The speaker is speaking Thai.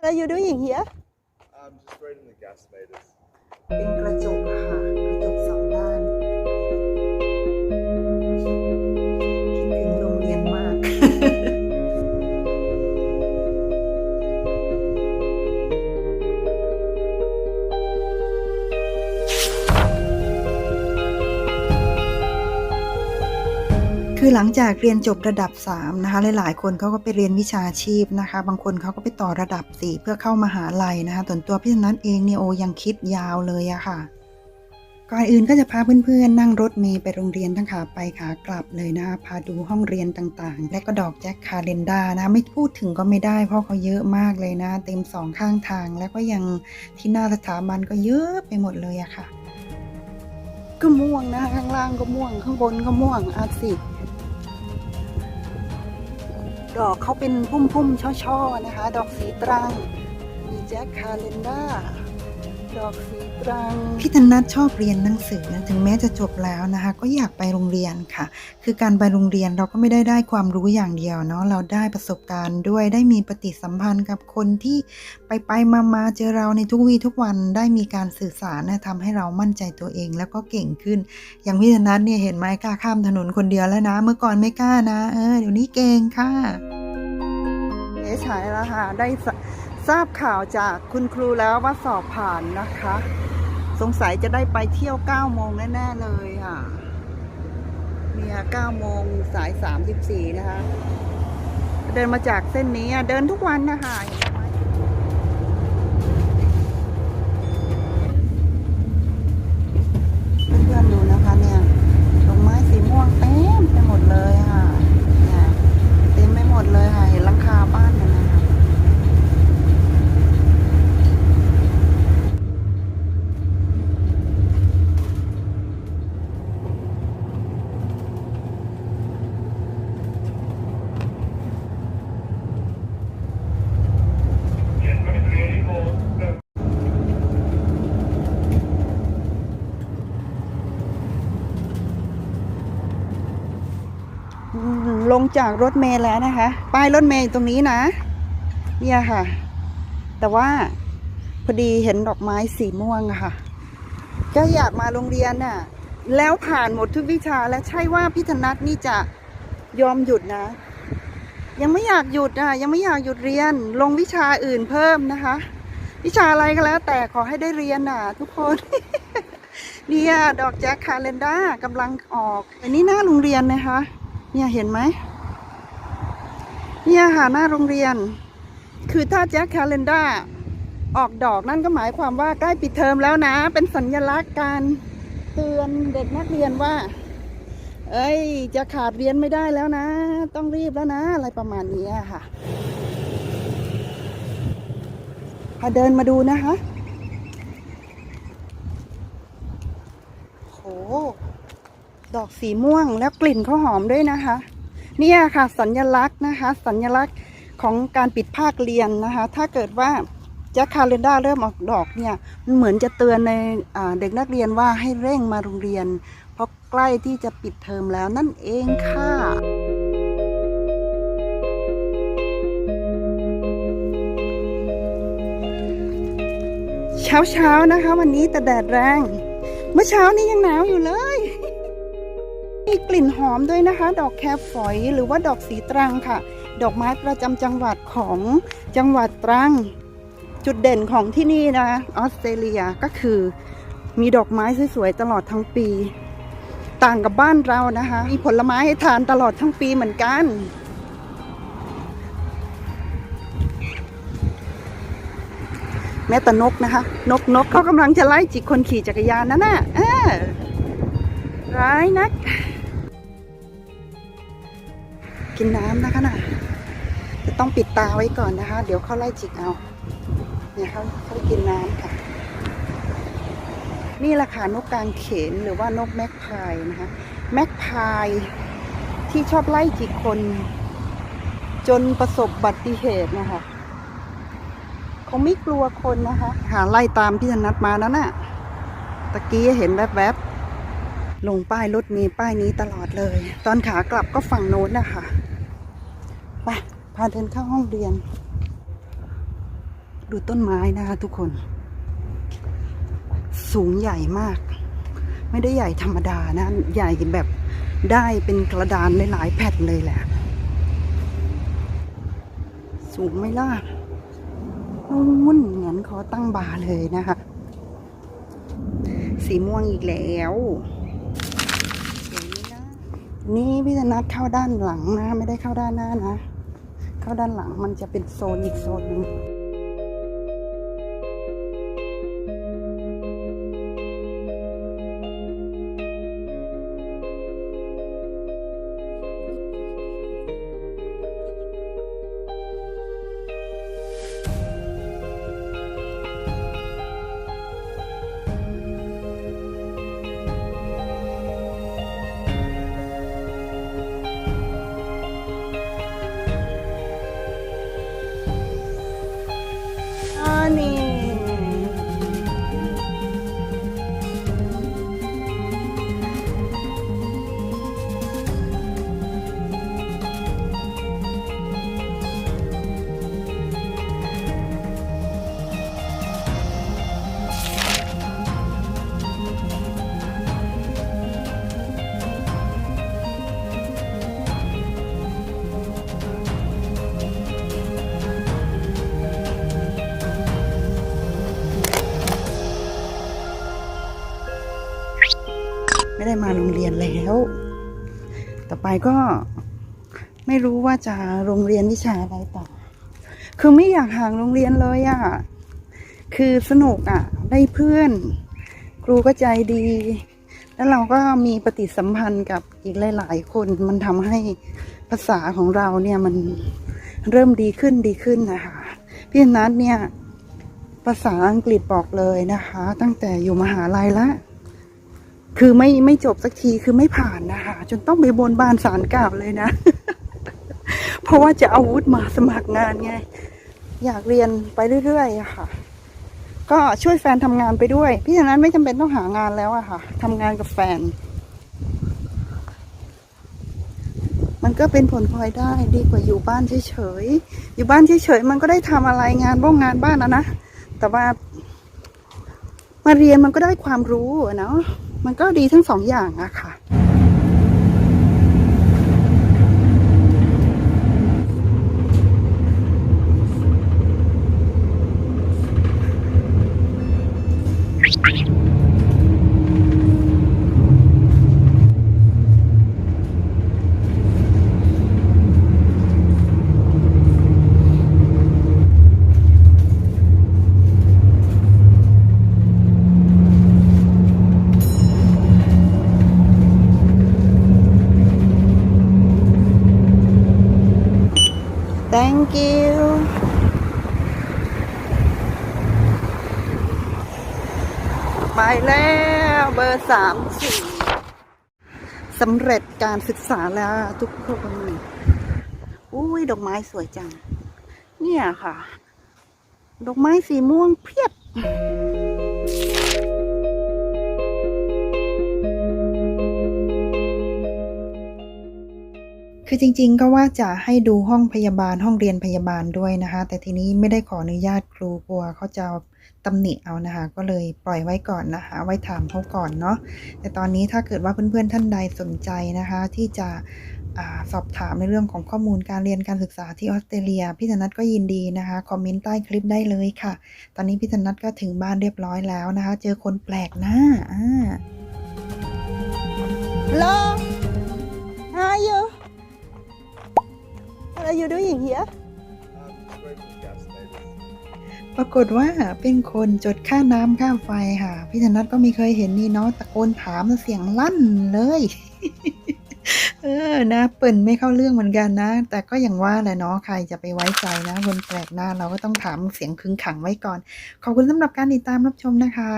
What are you doing here I'm just reading the gas meters. เป็ คือหลังจากเรียนจบระดับ 3 นะคะ หลาย ๆ คนเขาก็ไปเรียนวิชาชีพนะคะ บางคนเขาก็ไปต่อระดับ 4 เพื่อเข้ามาหาลัยนะคะส่วนตัวพี่ธนัทเองเนี่ยโอยังคิดยาวเลยอะค่ะ ก่อนอื่นก็จะพาเพื่อน ๆ นั่งรถเมล์ไปโรงเรียนทั้งขาไปขากลับเลยนะคะ พาดูห้องเรียนต่างๆ และก็ดอกแจ็คคาเลนดานะ ไม่พูดถึงก็ไม่ได้ เพราะเขาเยอะมากเลยนะ เต็มสองข้างทาง แล้วก็ยังที่หน้าสถาบันก็เยอะไปหมดเลยอะค่ะ ก็ม่วงนะข้างล่างก็ม่วงข้างบนก็ม่วงอาสิ ดอกเขาเป็นพุ่มๆช่อๆนะคะ ดอกสีตรังมีแจ็คคาเลนดา พี่ธนัทชอบเรียนหนังสือนะถึงแม้จะจบแล้วนะคะ ก็อยากไปโรงเรียนค่ะ คือการไปโรงเรียนเราก็ไม่ได้ได้ความรู้อย่างเดียวเนาะเราได้ประสบการณ์ด้วยได้มีปฏิสัมพันธ์กับคนที่ไปไปมามาๆเจอเราในทุกวีทุกวันได้มีการสื่อสารนะทำให้เรามั่นใจตัวเองแล้วก็เก่งขึ้น อย่างพี่ธนัทเนี่ยเห็นไหมกล้าข้ามถนนคนเดียวแล้วนะ เมื่อก่อนไม่กล้านะ เออเดี๋ยวนี้เก่งค่ะเอ๋ฉายแล้วค่ะได้ส ทราบข่าวจากคุณครูแล้วว่าสอบผ่านนะคะ สงสัยจะได้ไปเที่ยว9โมงแน่ ๆ เลยค่ะ เนี่ย9โมงสาย 34 นะคะ เดินมาจากเส้นนี้เดินทุกวันนะคะเห็นไหมเพื่อนๆดูนะคะเนี่ยดอกไม้สีม่วงเต็มไปหมดเลยค่ะเนี่ยเต็มไปหมดเลยค่ะ เห็นหลังคาบ้านมันนะคะ อืม ลงจากรถเมล์แล้วนะคะ ป้ายรถเมล์ตรงนี้นะ เนี่ยค่ะ แต่ว่าพอดีเห็นดอกไม้สีม่วงค่ะ ก็อยากมาโรงเรียนน่ะ แล้วผ่านหมดทุกวิชาและใช่ว่าพี่ธนัทนี่จะยอมหยุดนะ ยังไม่อยากหยุดอะยังไม่อยากหยุดเรียน ลงวิชาอื่นเพิ่มนะคะ วิชาอะไรก็แล้ว แต่ขอให้ได้เรียนน่ะ ทุกคนเนี่ยดอกแจ็คคาเลนด้ากำลังออกอันนี้หน้าโรงเรียนนะคะ เนี่ยเห็นไหมเนี่ยค่ะหน้าโรงเรียน คือถ้าแจ็คแคลเลนด้าออกดอกนั่นก็หมายความว่าใกล้ปิดเทอมแล้วนะ เป็นสัญลักษณ์การเตือนเด็กนักเรียนว่า เอ้ย จะขาดเรียนไม่ได้แล้วนะ ต้องรีบแล้วนะ อะไรประมาณนี้ค่ะพาเดินมาดูนะคะโห ดอกสีม่วงแล้วกลิ่นเขาหอมด้วยนะคะ เนี่ยค่ะสัญลักษณ์นะคะ สัญลักษณ์ของการปิดภาคเรียนนะคะ ถ้าเกิดว่าแจ็คคาเลนดาเริ่มออกดอกเนี่ยมันเหมือนจะเตือนในเด็กนักเรียนว่าให้เร่งมาโรงเรียน เพราะใกล้ที่จะปิดเทอมแล้วนั่นเองค่ะเช้าเช้าๆนะคะ วันนี้แต่แดดแรง เมื่อเช้านี้ยังหนาวอยู่เลย มีกลิ่นหอมด้วยนะคะ ดอกแคฝอยหรือว่าดอกสีตรังค่ะ ดอกไม้ประจำจังหวัดของจังหวัดตรัง จุดเด่นของที่นี่นะออสเตรเลียก็คือมีดอกไม้สวยๆตลอดทั้งปี ต่างกับบ้านเรานะคะ มีผลไม้ให้ทานตลอดทั้งปีเหมือนกันแม้แต่นกนะคะ นกนกเขากำลังจะไล่จิกคนขี่จักรยานนั่นน่ะร้ายนัก กินน้ำนะคะน่ะจะต้องปิดตาไว้ก่อนนะคะ เดี๋ยวเขาไล่จิกเอา เนี่ยเขาเขากินน้ำค่ะ นี่แหละค่ะนกกางเขนหรือว่านกแม็กพายนะคะ แม็กพายที่ชอบไล่จิกคน จนประสบบัติเหตุนะคะเขาไม่กลัวคนนะคะ หาไล่ตามพี่ธนัดมานั่นน่ะตะกี้เห็นแวบๆ ลงป้ายรถมีป้ายนี้ตลอดเลย ตอนขากลับก็ฝั่งโน้นนะคะไปพาเดินเข้าห้องเรียน ดูต้นไม้นะคะทุกคน สูงใหญ่มาก ไม่ได้ใหญ่ธรรมดานะ ใหญ่แบบได้เป็นกระดานหลายๆแผ่นเลยแหละ สูงไม่ล่ะนู่นงั้นขอตั้งบาร์เลยนะคะ สีม่วงอีกแล้ว นี้พี่ธนัทเข้าด้านหลังนะ ไม่ได้เข้าด้านหน้านะ เข้าด้านหลังมันจะเป็นโซนอีกโซนหนึ่ง ไม่ได้มาโรงเรียนแล้ว ต่อไปก็ไม่รู้ว่าจะโรงเรียนวิชาอะไรต่อ คือไม่อยากห่างโรงเรียนเลยอะ่ะ คือสนุกอะ่ะ ได้เพื่อน ครูก็ใจดี แล้วเราก็มีปฏิสัมพันธ์กับอีกหลาย ๆ คน มันทำให้ภาษาของเราเนี่ยมันเริ่มดีขึ้นดีขึ้นนะคะ พี่นัทเนี่ยภาษาอังกฤษบอกเลยนะคะ ตั้งแต่อยู่มหาลัยละ คือไม่ไม่จบสักทีคือไม่ผ่านนะคะ จนต้องไปบนบานสารกล่าวเลยนะ เพราะว่าจะเอาวุธมาสมัครงานไง อยากเรียนไปเรื่อยๆค่ะ ก็ช่วยแฟนทำงานไปด้วย พี่ฉะนั้นไม่จำเป็นต้องหางานแล้วอะค่ะทำงานกับแฟน มันก็เป็นผลพลอยได้ดีกว่าอยู่บ้านเฉยๆอยู่บ้านเฉยๆมันก็ได้ทำอะไรงานบ้องงานบ้านนะนะแต่ว่ามาเรียนมันก็ได้ความรู้เนาะ มันก็ดีทั้งสองอย่างอะค่ะ thank you ไปแล้วเบอร์สามสี่สำเร็จการศึกษาแล้วทุกคนอุ้ยดอกไม้สวยจัง เนี่ยค่ะ ดอกไม้สีม่วงเพียบ คือจริงๆก็ว่าจะให้ดูห้องพยาบาลห้องเรียนพยาบาลด้วยนะคะ แต่ทีนี้ไม่ได้ขออนุญาตครูกลัวเขาจะตำหนิเอานะคะ ก็เลยปล่อยไว้ก่อนนะคะ ไว้ถามเขาก่อนเนาะแต่ตอนนี้ถ้าเกิดว่าเพื่อนๆท่านใดสนใจนะคะ ที่จะอสอบถามในเรื่องของข้อมูลการเรียนการศึกษาที่ออสเตรเลีย พี่ธนัทก็ยินดีนะคะ คอมเมนต์ใต้คลิปได้เลยค่ะ ตอนนี้พี่ธนัทก็ถึงบ้านเรียบร้อยแล้วนะคะ เจอคนแปลกหน้าอ่า are you doing here Um, just waiting for the gas meters. ปรากฏว่าเป็นคนจดค่าน้ำค่าไฟค่ะ พี่ธนัทก็ไม่เคยเห็นนี่เนาะตะโกนถามเสียงลั่นเลย เออนะเปิ่นไม่เข้าเรื่องเหมือนกันนะ แต่ก็อย่างว่าแหละเนาะใครจะไปไว้ใจนะคนแปลกหน้าเราก็ต้องถามเสียงขึงขังไว้ก่อน ขอบคุณสำหรับการติดตามรับชมนะคะ